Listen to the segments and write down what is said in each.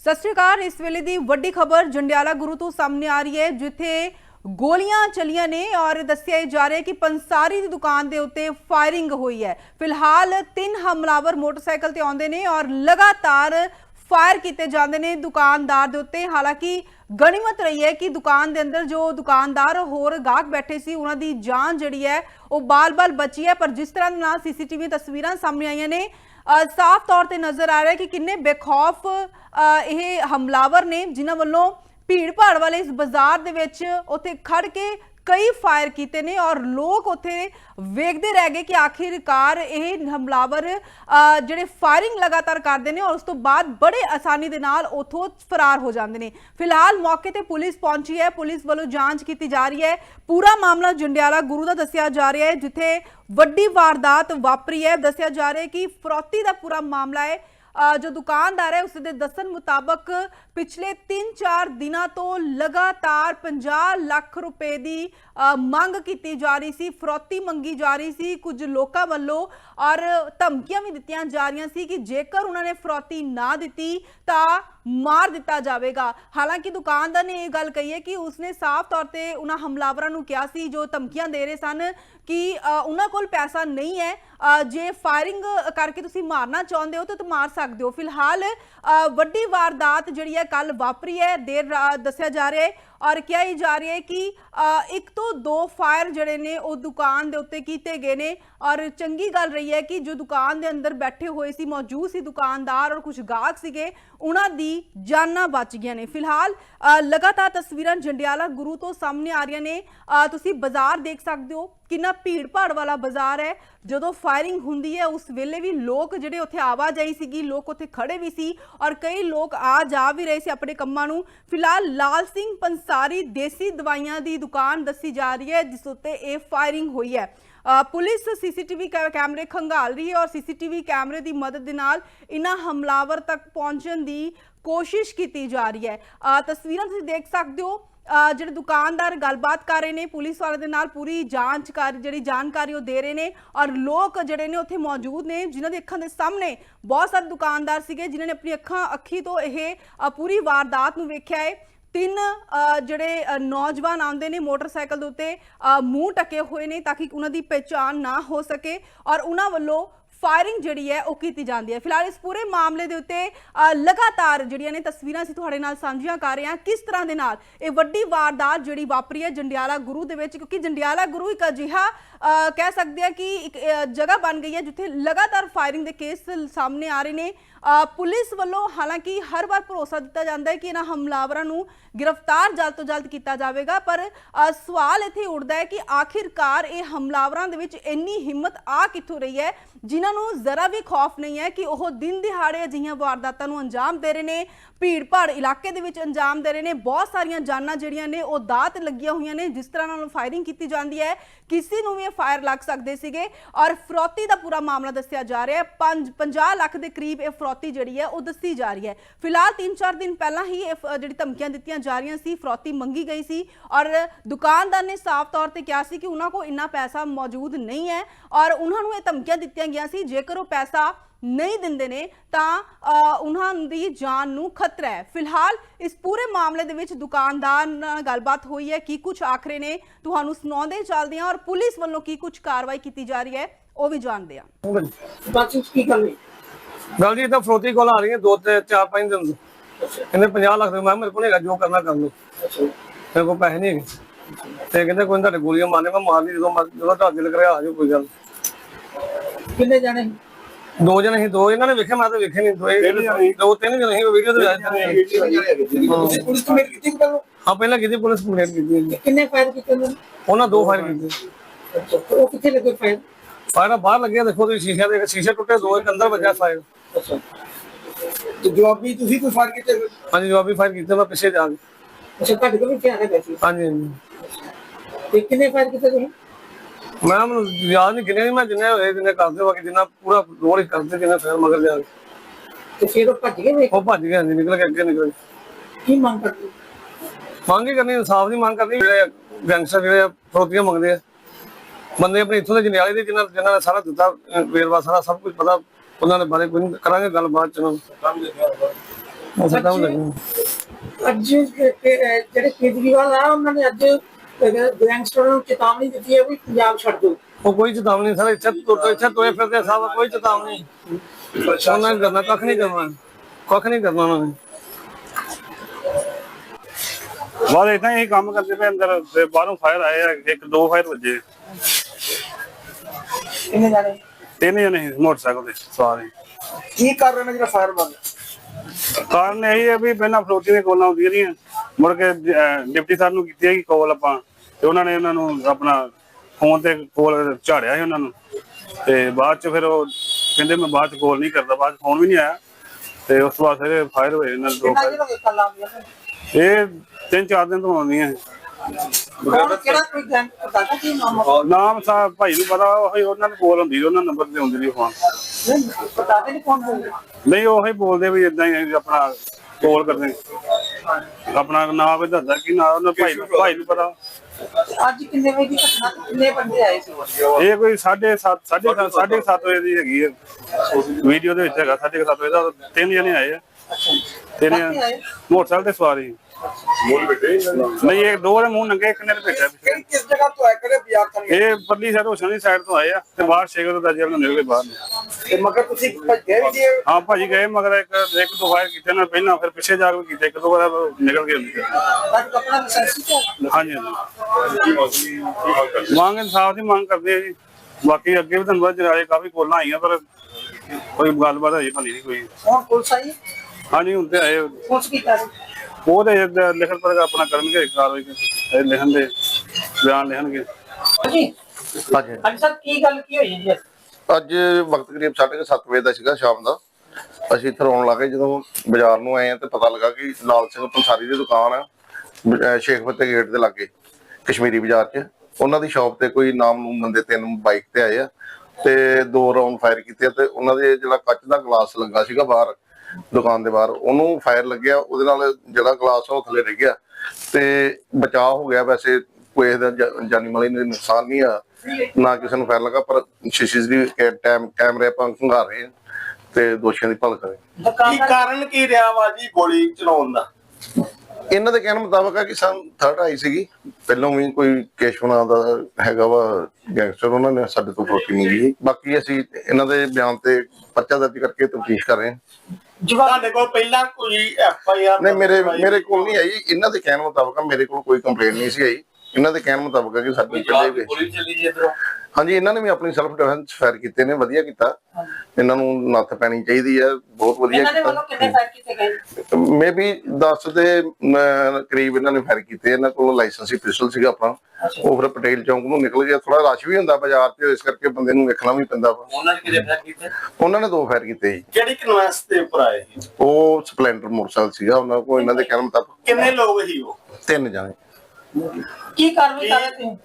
ਸਤਿ ਸ਼੍ਰੀ ਅਕਾਲ, ਇਸ ਵੇਲੇ ਦੀ ਵੱਡੀ ਖਬਰ ਜੰਡਿਆਲਾ ਗੁਰੂ ਤੋਂ ਸਾਹਮਣੇ ਆ ਰਹੀ ਹੈ, ਜਿੱਥੇ ਗੋਲੀਆਂ ਚਲੀਆਂ ਨੇ ਔਰ ਦੱਸਿਆ ਜਾ ਰਿਹਾ ਕਿ ਪੰਸਾਰੀ ਦੀ ਦੁਕਾਨ ਦੇ ਉੱਤੇ ਫਾਇਰਿੰਗ ਹੋਈ ਹੈ। ਫਿਲਹਾਲ ਤਿੰਨ ਹਮਲਾਵਰ ਮੋਟਰਸਾਈਕਲ ਤੇ ਆਉਂਦੇ ਨੇ ਔਰ ਲਗਾਤਾਰ ਫਾਇਰ ਕੀਤੇ ਜਾਂਦੇ ਨੇ ਦੁਕਾਨਦਾਰ ਦੇ ਉੱਤੇ। ਹਾਲਾਂਕਿ ਗਣੀਮਤ ਰਹੀ ਹੈ ਕਿ ਦੁਕਾਨ ਦੇ ਅੰਦਰ ਜੋ ਦੁਕਾਨਦਾਰ ਹੋਰ ਗਾਹਕ ਬੈਠੇ ਸੀ, ਉਹਨਾਂ ਦੀ ਜਾਨ ਜਿਹੜੀ ਹੈ ਉਹ ਬਾਲ-ਬਾਲ ਬਚੀ ਹੈ, ਪਰ ਜਿਸ ਤਰ੍ਹਾਂ ਦੇ ਨਾਲ ਸੀਸੀਟੀਵੀ ਤਸਵੀਰਾਂ ਸਾਹਮਣੇ ਆਈਆਂ ਨੇ ਸਾਫ਼ ਤੌਰ ਤੇ ਨਜ਼ਰ ਆ ਰਿਹਾ ਹੈ ਕਿ ਕਿੰਨੇ ਬੇਖੌਫ ਇਹ ਹਮਲਾਵਰ ਨੇ ਜਿਨ੍ਹਾਂ ਵੱਲੋਂ ਭੀੜ ਭਾੜ ਵਾਲੇ ਇਸ ਬਾਜ਼ਾਰ ਦੇ ਵਿੱਚ ਉੱਥੇ ਖੜ ਕੇ ਕਈ ਫਾਇਰ ਕੀਤੇ ਨੇ ਔਰ ਲੋਕ ਉੱਥੇ ਵੇਖਦੇ ਰਹਿ ਗਏ ਕਿ ਆਖਿਰਕਾਰ ਇਹ ਹਮਲਾਵਰ ਜਿਹੜੇ ਫਾਇਰਿੰਗ ਲਗਾਤਾਰ ਕਰਦੇ ਨੇ ਔਰ ਉਸ ਤੋਂ ਬਾਅਦ ਬੜੇ ਆਸਾਨੀ ਦੇ ਨਾਲ ਉਥੋਂ ਫਰਾਰ ਹੋ ਜਾਂਦੇ ਨੇ। ਫਿਲਹਾਲ ਮੌਕੇ ਤੇ ਪੁਲਿਸ ਪਹੁੰਚੀ ਹੈ, ਪੁਲਿਸ ਵੱਲੋਂ ਜਾਂਚ ਕੀਤੀ ਜਾ ਰਹੀ ਹੈ। ਪੂਰਾ ਮਾਮਲਾ ਜੰਡਿਆਲਾ ਗੁਰੂ ਦਾ ਦੱਸਿਆ ਜਾ ਰਿਹਾ ਹੈ, ਜਿੱਥੇ ਵੱਡੀ ਵਾਰਦਾਤ ਵਾਪਰੀ ਹੈ। ਦੱਸਿਆ ਜਾ ਰਿਹਾ ਹੈ ਕਿ ਫਰੋਤੀ ਦਾ ਪੂਰਾ ਮਾਮਲਾ ਹੈ। ਜੋ ਦੁਕਾਨਦਾਰ ਹੈ ਉਸ ਦੇ ਦੱਸਣ ਮੁਤਾਬਕ ਪਿਛਲੇ 3-4 ਦਿਨਾਂ ਤੋਂ ਲਗਾਤਾਰ 50 ਲੱਖ ਰੁਪਏ ਦੀ ਮੰਗ ਕੀਤੀ ਜਾ ਰਹੀ ਸੀ, ਫਰੋਤੀ ਮੰਗੀ ਜਾ ਰਹੀ ਸੀ। ਕੁਝ ਲੋਕਾਂ ਵੱਲੋਂ ਔਰ ਧਮਕੀਆਂ ਵੀ ਦਿੱਤੀਆਂ ਜਾ ਰਹੀਆਂ ਸੀ ਕਿ ਜੇਕਰ ਉਹਨਾਂ ਨੇ ਫਰੋਤੀ ਨਾ ਦਿੱਤੀ ਤਾਂ ਮਾਰ ਦਿੱਤਾ ਜਾਵੇਗਾ। ਹਾਲਾਂਕਿ ਦੁਕਾਨਦਾਰ ਨੇ ਇਹ ਗੱਲ ਕਹੀ ਹੈ ਕਿ ਉਸਨੇ ਸਾਫ਼ ਤੌਰ ਤੇ ਉਹਨਾਂ ਹਮਲਾਵਰਾਂ ਨੂੰ ਕਿਹਾ ਸੀ, ਜੋ ਧਮਕੀਆਂ ਦੇ ਰਹੇ ਸਨ ਕਿ ਉਹਨਾਂ ਕੋਲ ਪੈਸਾ ਨਹੀਂ ਹੈ। ਜੇ ਫਾਇਰਿੰਗ ਕਰਕੇ ਤੁਸੀਂ ਮਾਰਨਾ ਚਾਹੁੰਦੇ ਹੋ ਤਾਂ ਮਾਰ ਸਕਦੇ ਹੋ। ਫਿਲਹਾਲ ਵੱਡੀ ਵਾਰਦਾਤ ਜਿਹੜੀ ਹੈ ਕੱਲ ਵਾਪਰੀ ਹੈ। ਦੇਰ ਰਾਤ ਦੱਸਿਆ ਜਾ ਰਿਹਾ ਹੈ ਔਰ ਕਿਹਾ ਹੀ ਜਾ ਰਿਹਾ ਹੈ ਕਿ ਇੱਕ ਤੋਂ ਦੋ ਫਾਇਰ ਜਿਹੜੇ ਨੇ ਉਹ ਦੁਕਾਨ ਦੇ ਉੱਤੇ ਕੀਤੇ ਗਏ ਨੇ। ਔਰ ਚੰਗੀ ਗੱਲ ਰਹੀ ਹੈ ਕਿ ਜੋ ਦੁਕਾਨ ਦੇ ਅੰਦਰ ਬੈਠੇ ਹੋਏ ਸੀ, ਮੌਜੂਦ ਸੀ ਦੁਕਾਨਦਾਰ ਔਰ ਕੁਝ ਗਾਹਕ ਸੀਗੇ, ਉਹਨਾਂ ਦੀ ਜਾਨਾਂ ਬਚ ਗਈਆਂ ਨੇ। ਫਿਲਹਾਲ ਲਗਾਤਾਰ ਤਸਵੀਰਾਂ ਜੰਡਿਆਲਾ ਗੁਰੂ ਤੋਂ ਸਾਹਮਣੇ ਆ ਰਹੀਆਂ ਨੇ। ਤੁਸੀਂ ਬਾਜ਼ਾਰ ਦੇਖ ਸਕਦੇ ਹੋ ਕਿੰਨਾ ਭੀੜ ਭਾੜ ਵਾਲਾ ਬਾਜ਼ਾਰ ਹੈ। ਜਦੋਂ ਫਾਇਰਿੰਗ ਹੁੰਦੀ ਹੈ, ਉਸ ਵੇਲੇ ਵੀ ਲੋਕ ਜਿਹੜੇ ਉੱਥੇ ਆਵਾਜਾਈ ਸੀਗੀ, ਲੋਕ ਉੱਥੇ ਖੜੇ ਵੀ ਸੀ ਔਰ ਕਈ ਲੋਕ ਆ ਜਾ ਵੀ ਰਹੇ ਸੀ ਆਪਣੇ ਕੰਮਾਂ ਨੂੰ। ਫਿਲਹਾਲ ਲਾਲ ਸਿੰਘ ਪੰਸ ਸਾਰੀ ਦੇਸੀ ਦਵਾਈਆਂ ਦੀ ਦੁਕਾਨ ਦੱਸੀ ਜਾ ਰਹੀ ਹੈ, ਜਿਸ ਉੱਤੇ ਇਹ ਫਾਇਰਿੰਗ ਹੋਈ ਹੈ। ਪੁਲਿਸ ਸੀਸੀਟੀਵੀ ਕੈਮਰੇ ਖੰਗਾਲ ਰਹੀ ਹੈ ਔਰ ਸੀਸੀਟੀਵੀ ਕੈਮਰੇ ਦੀ ਮਦਦ ਦੇ ਨਾਲ ਇਹਨਾਂ ਹਮਲਾਵਰ ਤੱਕ ਪਹੁੰਚਣ ਦੀ ਕੋਸ਼ਿਸ਼ ਕੀਤੀ ਜਾ ਰਹੀ ਹੈ। ਤਸਵੀਰਾਂ ਤੁਸੀਂ ਦੇਖ ਸਕਦੇ ਹੋ। ਜਿਹੜੇ ਦੁਕਾਨਦਾਰ ਗੱਲਬਾਤ ਕਰ ਰਹੇ ਨੇ, ਪੁਲਿਸ ਵਾਲੇ ਦੇ ਨਾਲ ਪੂਰੀ ਜਾਂਚ ਕਰ, ਜਿਹੜੀ ਜਾਣਕਾਰੀ ਉਹ ਦੇ ਰਹੇ ਨੇ ਔਰ ਲੋਕ ਜਿਹੜੇ ਨੇ ਉੱਥੇ ਮੌਜੂਦ ਨੇ, ਜਿਨ੍ਹਾਂ ਦੇ ਅੱਖਾਂ ਦੇ ਸਾਹਮਣੇ ਬਹੁਤ ਸਾਰੇ ਦੁਕਾਨਦਾਰ ਸੀਗੇ, ਜਿਨ੍ਹਾਂ ਨੇ ਆਪਣੀ ਅੱਖਾਂ, ਅੱਖੀ ਤੋਂ ਇਹ ਪੂਰੀ ਵਾਰਦਾਤ ਨੂੰ ਵੇਖਿਆ ਹੈ। ਤਿੰਨ ਜਿਹੜੇ ਨੌਜਵਾਨ ਆਉਂਦੇ ਨੇ ਮੋਟਰਸਾਈਕਲ ਦੇ ਉੱਤੇ ਮੂੰਹ ਟਕੇ ਹੋਏ ਨੇ ਤਾਂ ਕਿ ਉਹਨਾਂ ਦੀ ਪਹਿਚਾਣ ਨਾ ਹੋ ਸਕੇ ਔਰ ਉਹਨਾਂ ਵੱਲੋਂ ਫਾਇਰਿੰਗ ਜਿਹੜੀ ਹੈ ਉਹ ਕੀਤੀ ਜਾਂਦੀ ਹੈ। ਫਿਲਹਾਲ ਇਸ ਪੂਰੇ ਮਾਮਲੇ ਦੇ ਉੱਤੇ ਲਗਾਤਾਰ ਜਿਹੜੀਆਂ ਨੇ ਤਸਵੀਰਾਂ ਅਸੀਂ ਤੁਹਾਡੇ ਨਾਲ ਸਾਂਝੀਆਂ ਕਰ ਰਹੇ ਹਾਂ। ਕਿਸ ਤਰ੍ਹਾਂ ਦੇ ਨਾਲ ਇਹ ਵੱਡੀ ਵਾਰਦਾਤ ਜਿਹੜੀ ਵਾਪਰੀ ਹੈ ਜੰਡਿਆਲਾ ਗੁਰੂ ਦੇ ਵਿੱਚ, ਕਿਉਂਕਿ ਜੰਡਿਆਲਾ ਗੁਰੂ ਇੱਕ ਅਜਿਹਾ ਕਹਿ ਸਕਦੇ ਆ ਕਿ ਇੱਕ ਜਗ੍ਹਾ ਬਣ ਗਈ ਹੈ ਜਿੱਥੇ ਲਗਾਤਾਰ ਫਾਇਰਿੰਗ ਦੇ ਕੇਸ ਸਾਹਮਣੇ ਆ ਰਹੇ ਨੇ। ਪੁਲਿਸ ਵੱਲੋਂ ਹਾਲਾਂਕਿ ਹਰ ਵਾਰ ਭਰੋਸਾ ਦਿੱਤਾ ਜਾਂਦਾ ਹੈ ਕਿ ਇਹਨਾਂ ਹਮਲਾਵਰਾਂ ਨੂੰ ਗ੍ਰਿਫਤਾਰ ਜਲਦ ਤੋਂ ਜਲਦ ਕੀਤਾ ਜਾਵੇਗਾ, ਪਰ ਸਵਾਲ ਇੱਥੇ ਉੱਠਦਾ ਹੈ ਕਿ ਆਖਿਰਕਾਰ ਇਹ ਹਮਲਾਵਰਾਂ ਦੇ ਵਿੱਚ ਇੰਨੀ ਹਿੰਮਤ ਆ ਕਿੱਥੋਂ ਰਹੀ ਹੈ, ਜਿਨ੍ਹਾਂ ਨੂੰ ਜ਼ਰਾ ਵੀ ਖੌਫ ਨਹੀਂ ਹੈ ਕਿ ਉਹ ਦਿਨ ਦਿਹਾੜੇ ਅਜਿਹੀਆਂ ਵਾਰਦਾਤਾਂ ਨੂੰ ਅੰਜਾਮ ਦੇ ਰਹੇ ਨੇ ਭੀੜ ਭਾੜ ਇਲਾਕੇ ਦੇ ਵਿੱਚ ਅੰਜਾਮ ਦੇ ਰਹੇ ਨੇ, ਬਹੁਤ ਸਾਰੀਆਂ ਜਾਨਾਂ ਜਿਹੜੀਆਂ ਨੇ ਉਹ ਦਾਤ ਲੱਗੀਆਂ ਹੋਈਆਂ ਨੇ, ਜਿਸ ਤਰ੍ਹਾਂ ਨਾਲ ਫਾਇਰਿੰਗ ਕੀਤੀ ਜਾਂਦੀ ਹੈ, ਕਿਸੇ ਨੂੰ ਵੀ ਇਹ ਫਾਇਰ ਲੱਗ ਸਕਦੇ ਸੀਗੇ ਔਰ ਫਰੋਤੀ ਦਾ ਪੂਰਾ ਮਾਮਲਾ ਦੱਸਿਆ ਜਾ ਰਿਹਾ ਹੈ 50 ਲੱਖ ਦੇ ਕਰੀਬ ਇਹ ਫਰੋਤੀ ਜਿਹੜੀ ਹੈ ਉਹ ਦੱਸੀ ਜਾ ਰਹੀ ਹੈ। ਫਿਲਹਾਲ 3-4 ਦਿਨ ਪਹਿਲਾਂ ਹੀ ਇਹ ਜਿਹੜੀ ਧਮਕੀਆਂ ਦਿੱਤੀਆਂ ਜਾ ਰਹੀਆਂ ਸੀ ਫਰੋਤੀ ਮੰਗੀ ਗਈ ਸੀ ਔਰ ਦੁਕਾਨਦਾਰ ਨੇ ਸਾਫ਼ ਤੌਰ ਤੇ ਕਿਹਾ ਸੀ ਕਿ ਉਹਨਾਂ ਕੋਲ ਇੰਨਾ ਪੈਸਾ ਮੌਜੂਦ ਨਹੀਂ ਹੈ ਔਰ ਉਹਨਾਂ ਨੂੰ ਇਹ ਧਮਕੀਆਂ ਦਿੱਤੀਆਂ ਗਿਆ ਸੀ ਜੇਕਰ ਉਹ ਪੈਸਾ ਨਹੀਂ ਦਿੰਦੇ ਨੇ ਤਾਂ ਅ, ਉਹਨਾਂ ਦੀ ਜਾਨ ਨੂੰ ਖਤਰਾ ਹੈ। ਫਿਲਹਾਲ ਇਸ ਪੂਰੇ ਮਾਮਲੇ ਦੇ ਵਿੱਚ ਦੁਕਾਨਦਾਰ ਨਾਲ ਗੱਲਬਾਤ ਹੋਈ ਹੈ ਕੀ ਕੁਝ ਆਖਰੇ ਨੇ ਤੁਹਾਨੂੰ ਸੁਣਾਉਂਦੇ ਚੱਲਦੇ ਹਾਂ ਔਰ ਪੁਲਿਸ ਵੱਲੋਂ ਕੀ ਕੁਝ ਕਾਰਵਾਈ ਕੀਤੀ ਜਾ ਰਹੀ ਹੈ ਉਹ ਵੀ ਜਾਣਦੇ ਹਾਂ। ਬਾਕੀ ਕੀ ਗੱਲ ਹੋਈ? ਗੱਲ ਜੀ ਤਾਂ ਫਰੋਤੀ ਕੋਲ ਆ ਰਹੀ ਹੈ ਦੋ ਤੇ ਚਾਰ ਪੰਜ ਦਿਨ ਤੋਂ। ਕਹਿੰਦੇ 50 ਲੱਖ ਰੁਪਏ ਮੈਂ ਮੇਰੇ ਕੋਲ ਨਹੀਂ ਹੈਗਾ ਜੋ ਕਰਨਾ ਕਰ ਲਓ। ਅੱਛਾ। ਮੇਰੇ ਕੋਲ ਪੈਸੇ ਨਹੀਂ ਹੈਗੇ। ਤੇ ਕਹਿੰਦੇ ਕੋਈ ਤੁਹਾਡੇ ਗੋਲੀਆਂ ਮਾਰਨੇ ਮੈਂ ਮਾਰ ਲਈ ਜਦੋਂ ਮਰ- ਜਦੋਂ ਤੁਹਾਡੇ ਦਿਲ ਕਰਿਆ ਆ ਜਾਓ ਕੋਈ ਗੱਲ। ਕਿੰਨੇ ਜਾਣੇ? ਦੋ ਜਣੇ ਸੀ ਦੋ ਇਹਨਾਂ ਨੇ ਵੇਖਿਆ ਮੈਂ ਤਾਂ ਵੇਖੇ ਨਹੀਂ ਦੋ ਇਹ- ਦੋ ਤਿੰਨ ਜਣੇ ਸੀ ਵੀਡੀਓ ਤੇ ਆਏ ਤੁਸੀਂ ਪੁਲਿਸ ਕਮੇਟ ਕੀਤੀ ਗੱਲ ਹਾਂ ਪਹਿਲਾਂ ਕੀਤੀ ਪੁਲਿਸ ਕੰਪਲੇਂਟ ਕੀਤੀ। ਕਿੰਨੇ ਫਾਇਰ ਕੀਤੇ ਉਹਨਾਂ ਨੇ? ਉਹਨਾਂ ਦੋ ਫਾਇਰ ਕੀਤੇ। ਅੱਛਾ ਤੇ ਉਹ ਕਿੱਥੇ ਲੱਗੇ ਫਾਇਰ ਫਾਇਰ ਬਾਹਰ ਲੱਗਿਆ ਦੇਖੋ ਤੁਸੀਂ ਸ਼ੀਸ਼ੇ ਦੇ ਸ਼ੀਸ਼ੇ ਟੁੱਟੇ ਦੋ ਇੱਕ ਅੰਦਰ ਵੱਜਾ ਫਾਇਰ ਅੱਛਾ। ਤੇ ਜਵਾਬੀ ਤੁਸੀਂ ਕੋਈ ਫਾਇਰ ਕੀਤੇ ਹਾਂਜੀ ਜਵਾਬੀ ਫਾਇਰ ਕੀਤੇ ਮੈਂ ਪਿੱਛੇ ਜਾ ਕੇ। ਅੱਛਾ ਤੁਹਾਡੇ ਕੋਲ ਵੀ ਧਿਆਨ ਹੈ ਸੀ? ਹਾਂਜੀ ਹਾਂਜੀ। ਤੇ ਕਿੰਨੇ ਫਾਇਰ ਕੀਤੇ ਤੁਸੀਂ? ਮੈਂ ਮੈਨੂੰ ਯਾਦ ਨਹੀਂ ਕਿੰਨੇ ਮੈਂ ਜਿੰਨੇ ਹੋਏ ਜਿੰਨੇ ਕਰਦੇ ਬਾਕੀ ਜਿੰਨਾ ਪੂਰਾ ਰੋਲ ਹੀ ਕਰਦੇ ਜਿੰਨੇ ਫਿਰ ਮਗਰ ਜਾ ਕੇ। ਤੇ ਫਿਰ ਉਹ ਭੱਜ ਗਏ ਉਹ ਭੱਜ ਗਿਆ ਹਾਂਜੀ ਨਿਕਲ ਕੇ ਅੱਗੇ ਨਿਕਲ। ਗਏ ਕੀ ਮੰਗ ਕਰਦੇ? ਮੰਗ ਹੀ ਕਰਨੀ ਇਨਸਾਫ ਦੀ ਮੰਗ ਕਰਨੀ ਜਿਹੜੇ ਗੈਂਗਸਟਰ ਜਿਹੜੇ ਫਰੋਤੀਆਂ ਮੰਗਦੇ ਆ। ਬੰਦੇ ਆਪਣੇ ਇੱਥੋਂ ਦੇ ਜਨਿਆਲੇ ਦੇ ਜਿਨ੍ਹਾਂ ਜਿਨ੍ਹਾਂ ਨੇ ਸਾਰਾ ਦਿੱਤਾ ਵੇਰਵਾ ਸਾਰਾ ਸਭ ਕੁਝ ਪਤਾ ਉਹਨਾਂ ਦੇ ਬਾਰੇ ਕੋਈ ਕਰਾਂਗੇ ਗੱਲ ਬਾਅਦ ਚ ਨੂੰ ਉਹ ਲੱਗੇ ਅੱਜ ਕੇ- ਕੇ- ਅਹ ਜਿਹੜੇ ਕੇਜਰੀਵਾਲ ਆ ਉਹਨਾਂ ਨੇ ਅੱਜ ਗੈਂਗਸਟਰ ਨੂੰ ਚੇਤਾਵਨੀ ਦਿੱਤੀ ਹੈ ਵੀ ਪੰਜਾਬ ਛੱਡ ਦਿਓ। ਉਹ ਕੋਈ ਚੇਤਾਵਨੀ ਸਰ ਇੱਥੇ ਤੁਰ ਇੱਥੇ ਤੋਏ ਫਿਰਦੇ ਸਾਹਿਬ ਕੋਈ ਚੇਤਾਵਨੀ ਉਹਨਾਂ ਨੇ ਕਰਨਾ ਕੱਖ ਨਹੀਂ ਕਰਨਾ ਕੱਖ ਨਹੀਂ ਕਰਨਾ ਉਹਨਾਂ ਨੇ। ਬਾਅਦ ਇਦਾਂ ਹੀ ਕੰਮ ਕਰਦੇ ਪਏ ਅੰਦਰ ਤੇ ਬਾਹਰੋਂ ਫਾਇਰ ਆਏ ਆ ਇੱਕ ਦੋ ਫਾਇਰ ਵੱਜੇ। ਕਿੰਨੇ ਜਾਣੇ? ਤਿੰਨ ਜਣੇ ਸੀ ਮੋਟਰਸਾਈਕਲ ਤੇ ਸਵਾਰ ਸੀ। ਕੀ ਕਰ ਰਹੇ ਨੇ ਜਿਹੜਾ ਫਾਇਰ ਬੰਦ ਕਾਰਨ ਇਹ ਹੈ ਵੀ ਪਹਿਲਾਂ ਫਲੋਟੀ ਦੀਆਂ ਕੋਲਾਂ ਆਉਂਦੀਆਂ ਰਹੀਆਂ। ਮੁੜ ਕੇ ਅਹ, ਡਿਪਟੀ ਸਾਹਿਬ ਨੂੰ ਕੀਤੀ ਹੈਗੀ ਕੋਲ ਆਪਾਂ ਤੇ ਉਹਨਾਂ ਨੇ ਉਹਨਾਂ ਨੂੰ ਆਪਣਾ ਫੋਨ ਤੇ ਕੋਲ ਝਾੜਿਆ ਸੀ ਉਹਨਾਂ ਨੂੰ। ਤੇ ਬਾਅਦ ਚ ਫਿਰ ਉਹ ਕਹਿੰਦੇ ਮੈਂ ਬਾਅਦ ਚ ਕੋਲ ਨਹੀਂ ਕਰਦਾ ਬਾਅਦ ਚ ਫੋਨ ਵੀ ਨਹੀਂ ਆਇਆ। ਤੇ ਉਸ ਤੋਂ ਬਾਅਦ ਫਿਰ ਫਾਇਰ ਹੋਏ ਇਹਨਾਂ ਦੇ ਦੋ ਕਿੰਨਾ fire। ਜਿਹੜਾ ਕੱਲ ਆਉਂਦੀਆਂ ਨੇ? ਇਹ ਤਿੰਨ ਚਾਰ ਦਿਨ ਤੋਂ ਆਉਂਦੀਆਂ ਕੌਣ ਕਿਹੜਾ ਕੋਈ ਗੈਂਗ ਪਤਾ ਕੀ ਨਾਮ ਆ? ਨਾਮ ਸਾਹਿਬ ਭਾਈ ਨੂੰ ਪਤਾ ਉਹੀ ਉਹਨਾਂ ਨੂੰ ਕੋਲ ਹੁੰਦੀ ਸੀ, ਉਹਨਾਂ ਨੰਬਰ ਤੇ ਹੁੰਦੀ ਸੀ ਫੋਨ। ਨਹੀਂ, ਪਤਾ ਨਹੀਂ ਕੌਣ ਹੋਊਗਾ ਨਹੀਂ ਉਹੀ ਬੋਲਦੇ ਵੀ ਇਦਾਂ ਹੀ ਆਪਣਾ ਕੋਲ ਕਰਦੇ। ਆਪਣਾ ਨਾਮ ਵੀ ਦੱਸਦਾ ਕਿ ਨਾ ਉਹਨਾਂ ਭਾਈ ਨੂੰ ਭਾਈ ਨੂੰ ਪਤਾ। ਅੱਜ ਕਿੰਨੇ ਵਜੇ ਦੀ ਘਟਨਾ ਤੇ ਕਿੰਨੇ ਬੰਦੇ ਆਏ ਸੀ? ਇਹ ਕੋਈ 7:30 7:30 7:30 ਵਜੇ ਦੀ ਹੈਗੀ ਹੈ ਵੀਡੀਓ ਦੇ ਵਿੱਚ ਹੈਗਾ 7:30 ਵਜੇ ਦਾ ਤਿੰਨ ਜਣੇ ਆਏ ਆ। ਤਿੰਨ ਜਣੇ? ਮੋਟਰਸਾਈਕਲ ਤੇ ਸਵਾਰੀ। ਨਹੀਂ ਇਹ ਦੋ ਦੇ ਮੂੰਹ ਨੰਗੇ ਇੱਕ ਨੇ ਭੇਜਿਆ ਕਿਹੜੀ ਕਿਸ ਜਗ੍ਹਾ ਤੋਂ ਆਏ? ਕਿਹੜੇ ਬਾਜ਼ਾਰ ਤੋਂ? ਇਹ ਪਰਲੀ ਸਾਈਡ ਹੋਸ਼ਾਂ ਦੀ ਸਾਈਡ ਤੋਂ ਆਏ ਆ ਤੇ ਬਾਹਰ ਸ਼ੇਗਰ ਦਾ ਜੇਲ੍ਹ ਨਿਕਲ ਕੇ ਬਾਹਰ ਨੂੰ। ਤੇ ਮਗਰ ਤੁਸੀਂ ਭੱਜ ਗਏ ਵੀ ਜੀ ਹਾਂ ਭਾਜੀ ਗਏ ਮਗਰ ਇੱਕ ਇੱਕ ਦੋ ਵਾਰ ਕੀਤੇ ਨਾ ਪਹਿਲਾਂ ਫਿਰ ਪਿੱਛੇ ਜਾ ਕੇ ਕੀਤੇ ਇੱਕ ਦੋ ਵਾਰ ਨਿਕਲ ਗਏ ਆਪਣਾ ਹਾਂਜੀ ਹਾਂਜੀ। ਮੰਗ ਇਨਸਾਫ ਦੀ ਮੰਗ ਕਰਦੇ ਆ ਜੀ। ਬਾਕੀ ਅੱਗੇ ਵੀ ਤੁਹਾਨੂੰ ਪਤਾ ਜਰਾਏ ਕਾਫੀ ਕੋਲਾਂ ਆਈਆਂ ਪਰ ਕੋਈ ਗੱਲਬਾਤ ਹਜੇ ਬਣੀ ਨਹੀਂ ਕੋਈ ਹੁਣ ਪੁਲਿਸ ਆਈ? ਹਾਂਜੀ ਹੁਣ ਤੇ ਆਏ। ਪੁਲਿਸ ਕੀ ਕਰ ਰਹੀ ਉਹ ਤੇ ਲਿਖਣ ਪਰ ਆਪਣਾ ਕਰਨਗੇ ਕਾਰਵਾਈ ਇਹ ਲਿਖਣ ਦੇ ਬਿਆਨ ਲਿਖਣਗੇ। ਜੀ ਹਾਂਜੀ। ਅੱਜ ਸਰ ਕੀ ਗੱਲ ਕੀ ਹੋਈ ਜੀ? ਅੱਜ ਵਕਤ ਕਰੀਬ 7:30 ਵਜੇ ਦਾ ਸੀਗਾ ਸ਼ਾਮ ਦਾ। ਅਸੀਂ ਇੱਥੇ ਆਉਣ ਲੱਗੇ ਜਦੋਂ ਬਾਜ਼ਾਰ ਨੂੰ ਆਏ ਆ ਤੇ ਪਤਾ ਲੱਗਾ ਕਿ ਲਾਲ ਸਿੰਘ ਪੰਸਾਰੀ ਦੀ ਦੁਕਾਨ ਆ ਸ਼ੇਖ ਫਤਿਹ ਗੇਟ ਦੇ ਲਾਗੇ ਕਸ਼ਮੀਰੀ ਬਾਜ਼ਾਰ 'ਚ। ਉਹਨਾਂ ਦੀ ਸ਼ਾਪ ਤੇ ਕੋਈ ਨਾਮ ਨੂੰ ਬੰਦੇ ਤਿੰਨ ਬਾਈਕ ਤੇ ਆਏ ਆ ਤੇ ਦੋ ਰਾਉਂਡ ਫਾਇਰ ਕੀਤੇ ਤੇ ਉਹਨਾਂ ਦੇ ਜਿਹੜਾ ਕੱਚ ਦਾ ਗਲਾਸ ਲੱਗਾ ਸੀਗਾ ਬਾਹਰ ਦੁਕਾਨ ਦੇ ਬਾਹਰ। ਉਹਨੂੰ ਫਾਇਰ ਲੱਗਿਆ, ਉਹਦੇ ਨਾਲ ਜਿਹੜਾ ਗਲਾਸ ਉਹ ਥੱਲੇ ਡਿੱਗ ਗਿਆ। ਤੇ ਬਚਾਅ ਹੋ ਗਿਆ ਵੈਸੇ, ਕੋਈ ਇਹਦਾ ਜਾਨੀ ਮਾਲੀ ਨੂੰ ਨੁਕਸਾਨ ਨਹੀਂ ਆ, ਨਾ ਕਿਸੇ ਨੂੰ ਫਾਇਰ ਲੱਗਾ, ਪਰ ਸ਼ੀਸ਼ੇ ਦੀ ਟਾਈਮ ਕੈਮਰੇ ਆਪਾਂ ਖੰਗਾਰ ਰਹੇ ਤੇ ਦੋਸ਼ੀਆਂ ਦੀ ਭਾਲ ਕਰੇ ਕੀ ਕਾਰਨ ਕੀ ਰਿਹਾ ਵਾ ਜੀ ਗੋਲੀ ਚਲਾਉਣ ਦਾ? ਇਹਨਾਂ ਦੇ ਕਹਿਣ ਮੁਤਾਬਕ ਹੈ ਕਿ ਸਾਨੂੰ ਥਰਡ ਆਈ ਸੀਗੀ। ਪਹਿਲਾਂ ਵੀ ਕੋਈ ਕੇਸ਼ਵ ਨਾਂ ਦਾ ਹੈਗਾ ਵਾ ਗੈਂਗਸਟਰ ਉਹਨਾਂ ਨੇ ਸਾਡੇ ਤੋਂ ਫਰੋਤੀ ਮੰਗੀ। ਬਾਕੀ ਅਸੀਂ ਇਹਨਾਂ ਦੇ ਬਿਆਨ ਤੇ ਪਰਚਾ ਦਰਜ ਕਰਕੇ ਤਫਤੀਸ਼ ਕਰ ਰਹੇ ਹਾਂ। ਤੁਹਾਡੇ ਕੋਲ ਪਹਿਲਾਂ ਕੋਈ ਐਫ ਆਈ ਆਰ ਨਹੀਂ ਮੇਰੇ ਮੇਰੇ ਕੋਲ ਨਹੀਂ ਆਈ। ਇਹਨਾਂ ਦੇ ਕਹਿਣ ਮੁਤਾਬਕ ਆ, ਮੇਰੇ ਕੋਲ ਕੋਈ ਕੰਪਲੇਂਟ ਨਹੀਂ ਸੀ ਆਈ। ਇਹਨਾਂ ਦੇ ਕਹਿਣ ਮੁਤਾਬਕ ਹੈ ਕਿ ਸਾਡੇ ਪਹਿਲੇ ਵੀ ਗੋਲੀ ਚੱਲੀ ਜੀ ਇਧਰੋਂ? ਹਾਂਜੀ ਇਹਨਾਂ ਨੇ ਵੀ ਆਪਣੀ ਸੈਲਫ ਡਿਫੈਂਸ ਫਾਇਰ ਕੀਤੇ ਨੇ ਵਧੀਆ ਕੀਤਾ। ਇਹਨਾਂ ਨੂੰ ਨੱਥ ਪੈਣੀ ਚਾਹੀਦੀ ਹੈ ਬਹੁਤ ਵਧੀਆ ਇਹਨਾਂ ਦੇ ਵੱਲੋਂ ਕੀਤਾ ਕਿੰਨੇ ਫਾਇਰ ਕੀਤੇ ਗਏ? ਮੇਬੀ 10 ਦੇ ਕਰੀਬ ਇਹਨਾਂ ਨੇ ਫਾਇਰ ਕੀਤੇ। ਇਹਨਾਂ ਕੋਲ ਲਾਇਸੈਂਸੀ ਪਿਸਟਲ ਸੀਗਾ ਆਪਣਾ। ਉਹ ਫਿਰ ਪਟੇਲ ਚੌਂਕ ਨੂੰ ਨਿਕਲ ਗਿਆ। ਥੋੜਾ ਰਸ਼ ਵੀ ਹੁੰਦਾ ਬਾਜ਼ਾਰ 'ਚ ਇਸ ਕਰਕੇ ਬੰਦੇ ਨੂੰ ਵੇਖਣਾ ਵੀ ਪੈਂਦਾ ਉਹਨਾਂ ਨੇ ਕਿਹਦੇ ਫੈਰ ਕੀਤੇ? ਉਹਨਾਂ ਨੇ ਦੋ ਫਾਇਰ ਕੀਤੇ ਜੀ। ਕਿਹੜੀ ਕਨਵੈਂਸ ਦੇ ਉੱਪਰ ਆਏ ਸੀ? ਉਹ ਸਪਲੈਂਡਰ ਮੋਟਰਸਾਈਕਲ ਸੀਗਾ ਉਹਨਾਂ ਕੋਲ ਇਹਨਾਂ ਦੇ ਕਹਿਣ ਮੁਤਾਬਕ। ਕਿੰਨੇ ਲੋਕ ਸੀ ਉਹ? ਤਿੰਨ ਜਾਣੇ। ਕੀ ਕਾਰਵਾਈ ਕਰ ਰਹੇ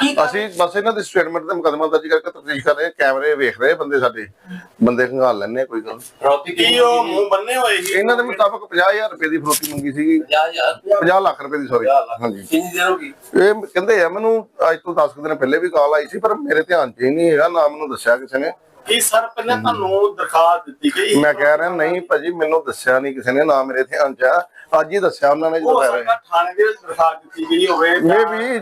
ਕੀ ਕਾਰਵਾਈ- ਅਸੀਂ ਬਸ ਇਹਨਾਂ ਦੇ ਸਟੇਟਮੈਂਟ ਤੇ ਮੁਕੱਦਮਾ ਦਰਜ ਕਰਕੇ ਤਫਤੀਸ਼ ਕਰ ਰਹੇ ਹਾਂ। ਕੈਮਰੇ ਵੇਖ ਰਹੇ ਬੰਦੇ ਸਾਡੇ। ਬੰਦੇ ਖੰਗਾਲ ਲੈਣੇ ਕੋਈ ਗੱਲ ਨੀ। ਰੌਤੀ ਕੀ ਉਹ ਮੂੰਹ ਬੰਨੇ ਹੋਏ ਸੀ? ਇਹਨਾਂ ਦੇ ਮੁਤਾਬਕ 50000 ਰੁਪਏ ਦੀ ਫਰੋਤੀ ਮੰਗੀ ਸੀਗੀ। 50000 50 ਲੱਖ ਰੁਪਏ ਦੀ ਸੌਰੀ ਹਾਂਜੀ। ਕਿੰਨੀ ਦੇਰ ਹੋ ਗਈ? ਇਹ ਕਹਿੰਦੇ ਆ ਮੈਨੂੰ ਅੱਜ ਤੋਂ 10 ਕੁ ਦਿਨ ਪਹਿਲੇ ਵੀ ਕਾਲ ਆਈ ਸੀ ਪਰ ਮੇਰੇ ਧਿਆਨ 'ਚ ਹੀ ਨਹੀਂ ਹੈਗਾ ਨਾ ਮੈਨੂੰ ਦੱਸਿਆ ਕਿਸੇ ਨੇ। ਕੀ ਸਰ ਪਹਿਲਾਂ ਤੁਹਾਨੂੰ ਦਰਖਾਸਤ ਦਿੱਤੀ ਗਈ ਮੈਂ ਕਹਿ ਰਿਹਾ ਨਹੀਂ ਭਾਜੀ ਮੈਨੂੰ ਦੱਸਿਆ ਨਹੀਂ ਕਿਸੇ ਨੇ ਨਾ ਮੇਰੇ ਧਿਆਨ 'ਚ ਆ ਅੱਜ ਹੀ ਦੱਸਿਆ ਉਹਨਾਂ ਨੇ ਜਦੋਂ ਕਹਿ ਰਹੇ ਥਾਣੇ ਦੇ ਵਿੱਚ ਦਰਖਾਸਤ ਦਿੱਤੀ ਗਈ ਹੋਵੇ ਜਾਂ Maybe